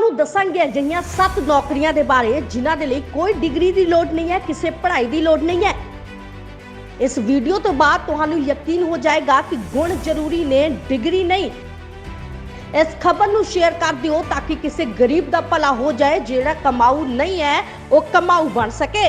ਤੁਹਾਨੂੰ ਦੱਸਾਂਗੇ ਅਜਿਹੀਆਂ 7 ਨੌਕਰੀਆਂ ਦੇ ਬਾਰੇ, ਜਿਨ੍ਹਾਂ ਦੇ ਲਈ ਕੋਈ ਡਿਗਰੀ ਦੀ ਲੋੜ ਨਹੀਂ ਹੈ, ਕਿਸੇ ਪੜ੍ਹਾਈ ਦੀ ਲੋੜ ਨਹੀਂ ਹੈ। ਇਸ ਵੀਡੀਓ ਤੋਂ ਬਾਅਦ ਤੁਹਾਨੂੰ ਯਕੀਨ ਹੋ ਜਾਏਗਾ ਕਿ ਗੁਣ ਜ਼ਰੂਰੀ ਨੇ, ਡਿਗਰੀ ਨਹੀਂ। ਇਸ ਖਬਰ ਨੂੰ ਸ਼ੇਅਰ ਕਰ ਦਿਓ ਤਾਂ ਕਿ ਕਿਸੇ ਗਰੀਬ ਦਾ ਭਲਾ ਹੋ ਜਾਏ, ਜਿਹੜਾ ਕਮਾਊ ਨਹੀਂ ਹੈ, ਉਹ ਕਮਾਊ ਬਣ ਸਕੇ।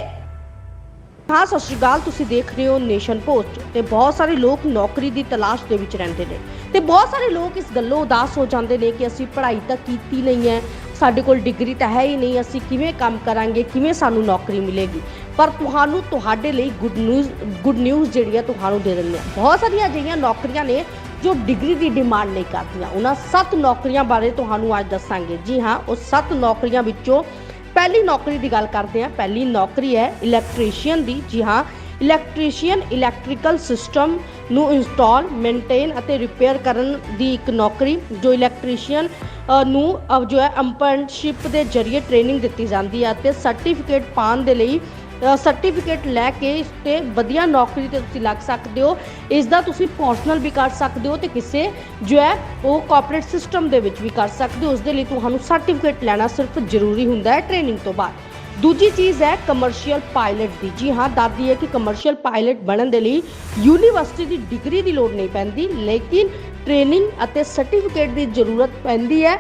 ਹਾਂ, ਸਤਿ ਸ਼੍ਰੀ ਅਕਾਲ, ਤੁਸੀਂ ਦੇਖ ਰਹੇ ਹੋ ਨੇਸ਼ਨ ਪੋਸਟ ਤੇ ਬਹੁਤ ਸਾਰੇ ਲੋਕ ਨੌਕਰੀ ਦੀ ਤਲਾਸ਼ ਦੇ ਵਿੱਚ ਰਹਿੰਦੇ ਨੇ ਤੇ ਬਹੁਤ ਸਾਰੇ ਲੋਕ ਇਸ ਗੱਲੋਂ ਉਦਾਸ ਹੋ ਜਾਂਦੇ ਨੇ ਕਿ ਅਸੀਂ ਪੜ੍ਹਾਈ ਤਾਂ ਕੀਤੀ ਨਹੀਂ ਹੈ, ਸਾਡੇ ਕੋਲ ਡਿਗਰੀ ਤਾਂ ਹੈ ਹੀ ਨਹੀਂ, ਅਸੀਂ ਕਿਵੇਂ ਕੰਮ ਕਰਾਂਗੇ, ਕਿਵੇਂ ਸਾਨੂੰ ਨੌਕਰੀ ਮਿਲੇਗੀ? ਪਰ ਤੁਹਾਨੂੰ, ਤੁਹਾਡੇ ਲਈ ਗੁੱਡ ਨਿਊਜ਼ ਗੁੱਡ ਨਿਊਜ਼ ਜਿਹੜੀ ਹੈ ਤੁਹਾਨੂੰ ਦੇ ਦਿੰਦੇ ਹਾਂ ਬਹੁਤ ਸਾਰੀਆਂ ਅਜਿਹੀਆਂ ਨੌਕਰੀਆਂ ਨੇ ਜੋ ਡਿਗਰੀ ਦੀ ਡਿਮਾਂਡ ਨਹੀਂ ਕਰਦੀਆਂ। ਉਹਨਾਂ ਸੱਤ ਨੌਕਰੀਆਂ ਬਾਰੇ ਤੁਹਾਨੂੰ ਅੱਜ ਦੱਸਾਂਗੇ। ਜੀ ਹਾਂ, ਉਹ ਸੱਤ ਨੌਕਰੀਆਂ ਵਿੱਚੋਂ ਪਹਿਲੀ ਨੌਕਰੀ ਦੀ ਗੱਲ ਕਰਦੇ ਹਾਂ। ਪਹਿਲੀ ਨੌਕਰੀ ਹੈ ਇਲੈਕਟ੍ਰੀਸ਼ੀਅਨ ਦੀ। ਜੀ ਹਾਂ ਇਲੈਕਟ੍ਰੀਸ਼ੀਅਨ ਇਲੈਕਟ੍ਰੀਕਲ ਸਿਸਟਮ ਨੂੰ ਇੰਸਟਾਲ ਮੇਨਟੇਨ ਅਤੇ ਰਿਪੇਅਰ ਕਰਨ ਦੀ ਇੱਕ ਨੌਕਰੀ, ਜੋ ਇਲੈਕਟ੍ਰੀਸ਼ੀਅਨ ਨੂੰ ਜੋ ਹੈ ਅੰਪਰਨਸ਼ਿਪ ਦੇ ਜ਼ਰੀਏ ਟ੍ਰੇਨਿੰਗ ਦਿੱਤੀ ਜਾਂਦੀ ਹੈ ਅਤੇ ਸਰਟੀਫਿਕੇਟ ਪਾਉਣ ਦੇ ਲਈ ਸਰਟੀਫਿਕੇਟ ਲੈ ਕੇ ਇਸ ਤੇ ਵਧੀਆ ਨੌਕਰੀ ਤੇ ਤੁਸੀਂ ਲੱਗ ਸਕਦੇ ਹੋ। ਇਸ ਦਾ ਤੁਸੀਂ ਪਰਸਨਲ ਵੀ ਕਰ ਸਕਦੇ ਹੋ ਤੇ ਕਿਸੇ ਜੋ ਹੈ ਉਹ ਕਾਰਪੋਰੇਟ ਸਿਸਟਮ ਦੇ ਵਿੱਚ ਵੀ ਕਰ ਸਕਦੇ ਹੋ। ਉਸ ਦੇ ਲਈ ਤੁਹਾਨੂੰ ਸਰਟੀਫਿਕੇਟ ਲੈਣਾ ਸਿਰਫ ਜ਼ਰੂਰੀ ਹੁੰਦਾ ਹੈ ਟ੍ਰੇਨਿੰਗ ਤੋਂ ਬਾਅਦ। ਦੂਜੀ ਚੀਜ਼ ਹੈ ਕਮਰਸ਼ੀਅਲ ਪਾਇਲਟ ਦੀ। ਜੀ ਹਾਂ ਦਾਦੀ ਹੈ ਕਿ ਕਮਰਸ਼ੀਅਲ ਪਾਇਲਟ ਬਣਨ ਦੇ ਲਈ ਯੂਨੀਵਰਸਿਟੀ ਦੀ ਡਿਗਰੀ ਦੀ ਲੋੜ ਨਹੀਂ ਪੈਂਦੀ, ਲੇਕਿਨ ਟ੍ਰੇਨਿੰਗ ਅਤੇ ਸਰਟੀਫਿਕੇਟ ਦੀ ਜ਼ਰੂਰਤ ਪੈਂਦੀ ਹੈ।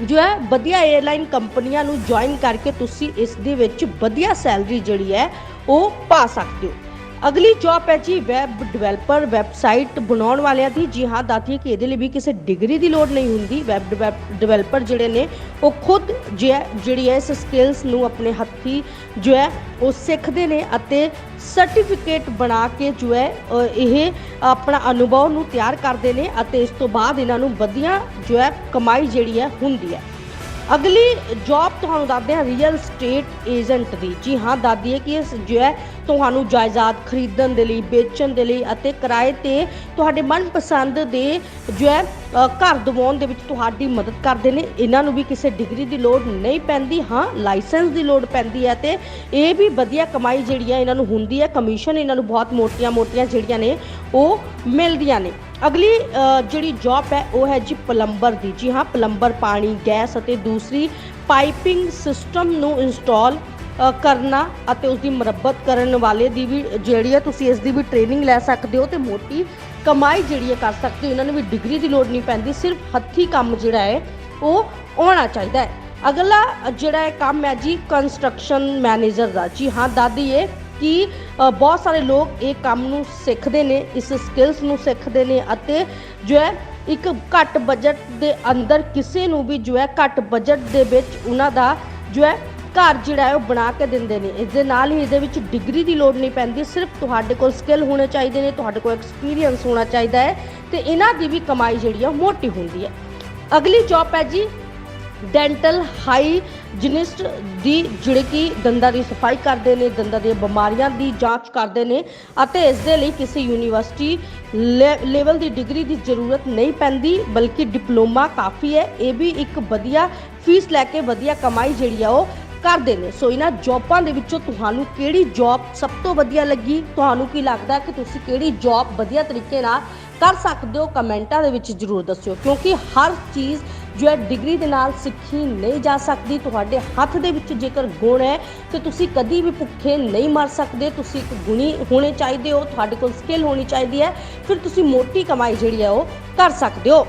ਜੋ ਹੈ, ਵਧੀਆ 에ਅਰਲਾਈਨ ਕੰਪਨੀਆਂ ਨੂੰ ਜੁਆਇਨ ਕਰਕੇ ਤੁਸੀਂ ਇਸ ਦੇ ਵਿੱਚ ਵਧੀਆ ਸੈਲਰੀ ਜਿਹੜੀ ਹੈ, ਉਹ ਪਾ ਸਕਦੇ ਹੋ। ਅਗਲੀ ਜੌਬ ਹੈ ਜੀ ਵੈਬ ਡਿਵੈਲਪਰ ਵੈਬਸਾਈਟ ਬਣਾਉਣ ਵਾਲਿਆਂ ਦੀ। ਜੀ ਹਾਂ ਦਾਤੀ ਕਿ ਇਹਦੇ ਲਈ ਵੀ ਕਿਸੇ ਡਿਗਰੀ ਦੀ ਲੋੜ ਨਹੀਂ ਹੁੰਦੀ। ਵੈਬ ਡਿਵੈਲਪਰ ਜਿਹੜੇ ਨੇ, ਉਹ ਖੁਦ ਜਿਹੜੀ ਹੈ, ਇਸ ਸਕਿੱਲਸ ਨੂੰ ਆਪਣੇ ਹੱਥੀ ਜੋ ਹੈ, ਉਹ ਸਿੱਖਦੇ ਨੇ ਅਤੇ ਸਰਟੀਫਿਕੇਟ ਬਣਾ ਕੇ ਜੋ ਹੈ ਇਹ ਆਪਣਾ ਅਨੁਭਵ ਨੂੰ ਤਿਆਰ ਕਰਦੇ ਨੇ ਅਤੇ ਇਸ ਤੋਂ ਬਾਅਦ ਇਹਨਾਂ ਨੂੰ ਵਧੀਆ ਜੋ ਹੈ, ਕਮਾਈ ਜਿਹੜੀ ਹੈ, ਹੁੰਦੀ ਹੈ। ਅਗਲੀ ਜੌਬ ਤੁਹਾਨੂੰ ਦੱਸਦੇ ਹਾਂ ਰੀਅਲ ਸਟੇਟ ਏਜੰਟ ਦੀ। ਜੀ ਹਾਂ ਦੱਸਦੀ ਹੈ ਕਿ ਇਸ ਜੋ ਹੈ ਤੁਹਾਨੂੰ ਜਾਇਦਾਦ ਖਰੀਦਣ ਦੇ ਲਈ, ਵੇਚਣ ਦੇ ਲਈ ਅਤੇ ਕਿਰਾਏ ਤੇ ਤੁਹਾਡੇ ਮਨਪਸੰਦ ਦੇ ਜੋ ਹੈ ਘਰ ਦਿਵਾਉਣ ਦੇ ਵਿੱਚ ਤੁਹਾਡੀ ਮਦਦ ਕਰਦੇ ਨੇ। ਇਹਨਾਂ ਨੂੰ ਵੀ ਕਿਸੇ ਡਿਗਰੀ ਦੀ ਲੋੜ ਨਹੀਂ ਪੈਂਦੀ। ਹਾਂ, ਲਾਇਸੈਂਸ ਦੀ ਲੋੜ ਪੈਂਦੀ ਹੈ ਤੇ ਇਹ ਵੀ ਵਧੀਆ ਕਮਾਈ ਜਿਹੜੀ ਹੈ, ਇਹਨਾਂ ਨੂੰ ਹੁੰਦੀ ਹੈ। ਕਮਿਸ਼ਨ ਇਹਨਾਂ ਨੂੰ ਬਹੁਤ ਮੋਟੀਆਂ-ਮੋਟੀਆਂ ਜਿਹੜੀਆਂ ਨੇ, ਉਹ ਮਿਲਦੀਆਂ ਨੇ। ਅਗਲੀ ਜਿਹੜੀ ਜੌਬ ਹੈ, ਉਹ ਹੈ ਜੀ ਪਲੰਬਰ ਦੀ। ਜੀ ਹਾਂ, ਪਲੰਬਰ ਪਾਣੀ, ਗੈਸ ਅਤੇ ਦੂਸਰੀ ਪਾਈਪਿੰਗ ਸਿਸਟਮ ਨੂੰ ਇੰਸਟਾਲ ਕਰਨਾ ਅਤੇ ਉਸ ਦੀ ਮੁਰੱਬਤ ਕਰਨ ਵਾਲੇ ਦੀ ਵੀ ਜਿਹੜੀ ਹੈ, ਤੁਸੀਂ ਇਸ ਦੀ ਵੀ ਟ੍ਰੇਨਿੰਗ ਲੈ ਸਕਦੇ ਹੋ ਤੇ ਮੋਟੀ ਕਮਾਈ ਜਿਹੜੀ ਹੈ ਕਰ ਸਕਦੇ ਹੋ। ਇਹਨਾਂ ਨੂੰ ਵੀ ਡਿਗਰੀ ਦੀ ਲੋੜ ਨਹੀਂ ਪੈਂਦੀ, ਸਿਰਫ ਹੱਥੀ ਕੰਮ ਜਿਹੜਾ ਹੈ, ਉਹ ਆਉਣਾ ਚਾਹੀਦਾ ਹੈ। ਅਗਲਾ ਜਿਹੜਾ ਹੈ ਕੰਮ ਹੈ ਜੀ ਕੰਸਟਰਕਸ਼ਨ ਮੈਨੇਜਰ ਦਾ। ਜੀ ਹਾਂ, ਦਾਦੀ ਇਹ ਕਿ ਬਹੁਤ ਸਾਰੇ ਲੋਕ ਇਹ ਕੰਮ ਨੂੰ ਸਿੱਖਦੇ ਨੇ, ਇਸ ਸਕਿੱਲਸ ਨੂੰ ਸਿੱਖਦੇ ਨੇ ਅਤੇ ਜੋ ਹੈ, ਇੱਕ ਘੱਟ ਬਜਟ ਦੇ ਅੰਦਰ ਕਿਸੇ ਨੂੰ ਵੀ ਜੋ ਹੈ, ਘੱਟ ਬਜਟ ਦੇ ਵਿੱਚ ਉਹਨਾਂ ਦਾ ਜੋ ਹੈ ਘਰ ਜਿਹੜਾ ਹੈ ਉਹ ਬਣਾ ਕੇ ਦਿੰਦੇ ਨੇ। ਇਸ ਦੇ ਨਾਲ ਹੀ ਇਹਦੇ ਵਿੱਚ ਡਿਗਰੀ ਦੀ ਲੋੜ ਨਹੀਂ ਪੈਂਦੀ, ਸਿਰਫ ਤੁਹਾਡੇ ਕੋਲ ਸਕਿੱਲ ਹੋਣੇ ਚਾਹੀਦੇ ਨੇ, ਤੁਹਾਡੇ ਕੋਲ ਐਕਸਪੀਰੀਅੰਸ ਹੋਣਾ ਚਾਹੀਦਾ ਹੈ ਤੇ ਇਹਨਾਂ ਦੀ ਵੀ ਕਮਾਈ ਜਿਹੜੀ ਆ ਉਹ ਮੋਟੀ ਹੁੰਦੀ ਹੈ। ਅਗਲੀ ਜੌਬ ਹੈ ਜੀ ਡੈਂਟਲ ਹਾਈ ਹਾਈਜੀਨਿਸਟ ਦੀ, ਜਿਹੜੇ ਕਿ ਦੰਦਾਂ ਦੀ ਸਫ਼ਾਈ ਕਰਦੇ ਨੇ, ਦੰਦਾਂ ਦੀਆਂ ਬਿਮਾਰੀਆਂ ਦੀ ਜਾਂਚ ਕਰਦੇ ਨੇ ਅਤੇ ਇਸ ਦੇ ਲਈ ਕਿਸੇ ਯੂਨੀਵਰਸਿਟੀ ਲੈਵਲ ਦੀ ਡਿਗਰੀ ਦੀ ਜ਼ਰੂਰਤ ਨਹੀਂ ਪੈਂਦੀ, ਬਲਕਿ ਡਿਪਲੋਮਾ ਕਾਫੀ ਹੈ। ਇਹ ਵੀ ਇੱਕ ਵਧੀਆ ਫੀਸ ਲੈ ਕੇ ਵਧੀਆ ਕਮਾਈ ਜਿਹੜੀ ਆ ਉਹ ਕਰਦੇ ਨੇ। ਸੋ ਇਹਨਾਂ ਜੌਬਾਂ ਦੇ ਵਿੱਚੋਂ ਤੁਹਾਨੂੰ ਕਿਹੜੀ ਜੌਬ ਸਭ ਤੋਂ ਵਧੀਆ ਲੱਗੀ? ਤੁਹਾਨੂੰ ਕੀ ਲੱਗਦਾ ਕਿ ਤੁਸੀਂ ਕਿਹੜੀ ਜੌਬ ਵਧੀਆ ਤਰੀਕੇ ਨਾਲ ਕਰ ਸਕਦੇ ਹੋ? ਕਮੈਂਟਾਂ ਦੇ ਵਿੱਚ ਜਰੂਰ ਦੱਸਿਓ, ਕਿਉਂਕਿ ਹਰ ਚੀਜ਼ ਜੋ ਹੈ ਡਿਗਰੀ ਦੇ ਨਾਲ ਸਿੱਖੀ ਨਹੀਂ ਜਾ ਸਕਦੀ। ਤੁਹਾਡੇ ਹੱਥ ਦੇ ਵਿੱਚ ਜੇਕਰ ਗੁਣ ਹੈ, ਤੇ ਤੁਸੀਂ ਕਦੀ ਵੀ ਭੁੱਖੇ ਨਹੀਂ ਮਰ ਸਕਦੇ। ਤੁਸੀਂ ਇੱਕ ਗੁਣੀ ਹੋਣੇ ਚਾਹੀਦੇ ਹੋ, ਤੁਹਾਡੇ ਕੋਲ ਸਕਿੱਲ ਹੋਣੀ ਚਾਹੀਦੀ ਹੈ, ਫਿਰ ਤੁਸੀਂ ਮੋਟੀ ਕਮਾਈ ਜਿਹੜੀ ਹੈ ਉਹ ਕਰ ਸਕਦੇ ਹੋ।